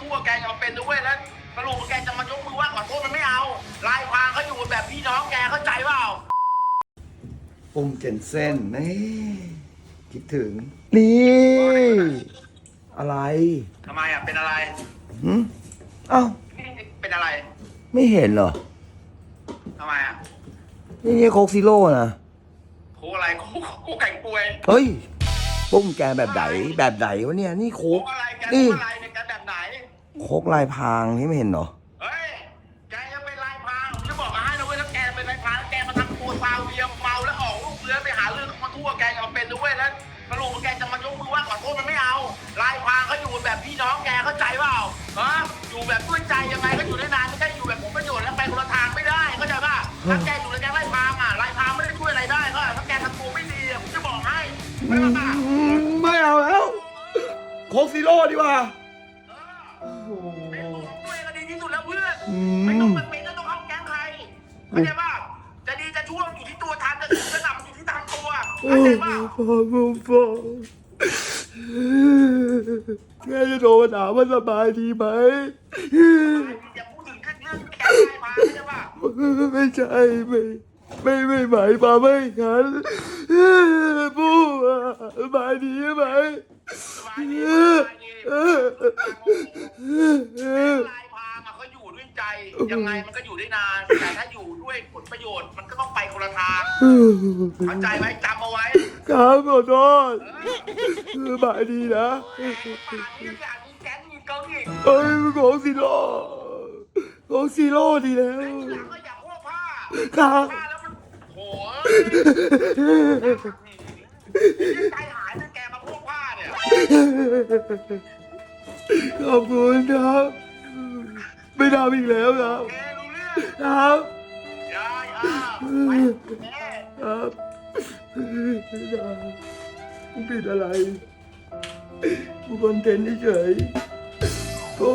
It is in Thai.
จะมาเป็นด้วยแล้วสรุปแกจะมายกมือไหว่าขอโทษมันไม่เอาลายพรางเขาอยู่แบบพี่น้องแกเข้าใจเปล่าปุ้มเจนเซ่นนี่คิดถึง นี่ อะไรทำไมอะเป็นอะไรหืมเอ้านี่เป็นอะไรไม่เห็นเหรอ ทำไมอะนี่นี่โคกซิโร่นะโคอะไรโคโคไก่ป่วยเฮ้ยปุ้มแกแบบไหนแบบไหนวะเนี่ย นี่โคโคกอะไรแกนี่โคอะไรเนี่ยแกแบบไหน โคกลายพรางที่ไม่เห็นเหรอเฮ้ย แกจะเป็นลายพรางผมจะบอกให้นะเว้ยถ้าแกเป็นลายพรางแกมาทำตัวซาวเวียเมาแล้วออกลูกเรือไปหาเรื่องเขามาทั่วแกจะมาเป็นด้วยแล้วสรุปแกจะมายกมือไหว่าขอโทษมันไม่เอา ลายพรางเขาอยู่แบบพี่น้องแกเข้าใจเปล่าฮะอยู่แบบด้วยใจยังไงก็อยู่ได้นานไม่ใช่อยู่แบบผมประโยชน์แล้วไปคนละทางไม่ได้เข้าใจป่ะถ้าแกอยู่ในแกงลายพรางอะลายพรางไม่ได้ช่วยอะไรได้ก็ถ้าแกทำตัวไม่ดีอะผมจะบอกให้ไม่ว่าป่ะอืมไม่เอาแล้ว โคกซิโร่ดีกว่า เออเป็นตัวช่วยก็ดีที่สุดแล้วเพื่อนอืไม่ต้องมมันเป็นก็ต้องเข้าแก๊งใครเข้าใจป่ะจะดีจะชั่วอยู่ที่ตัวทำจะถึงจะดับอยู่ที่ทำตัวโอ้เข้าใจโหป่ะฟองฟองแม่จะโทรมาถามว่าสบายดีไหม อย่าพูดถึงเรื่องแก๊งใครมาเข้าใจป่ะไม่ใช่ไม่ไม่ไม่หมายความไม่งั้นปู้สบายดีไหมสบายดีสบายดีลายพรางอะเขาอยู่ด้วย ใจยังไงมันก็อยู่ได้นาน แต่ถ้าอยู่ด้วยผลประโยชน์มันก็ต้องไปคนละทางเข้าใจไหมจำเอาไว้ครับขอโทษสบายดีนะป่านนี้อยากมีแก๊งมีเกิร์ลอีกเอ้ยของซีโร่ของซีโร่ดีแล้วหลังก็อย่าพวกผ้าครับผ้าแล้วมันโหใจหายนะแกมาพวกผ้าเนี่ยขอบคุณครับ ไม่ทำอีกแล้วครับแกรู้เรื่องครับ ยายอะไปแม่ครับกูผิดอะไรกูคอนเทนต์เฉยๆโอ้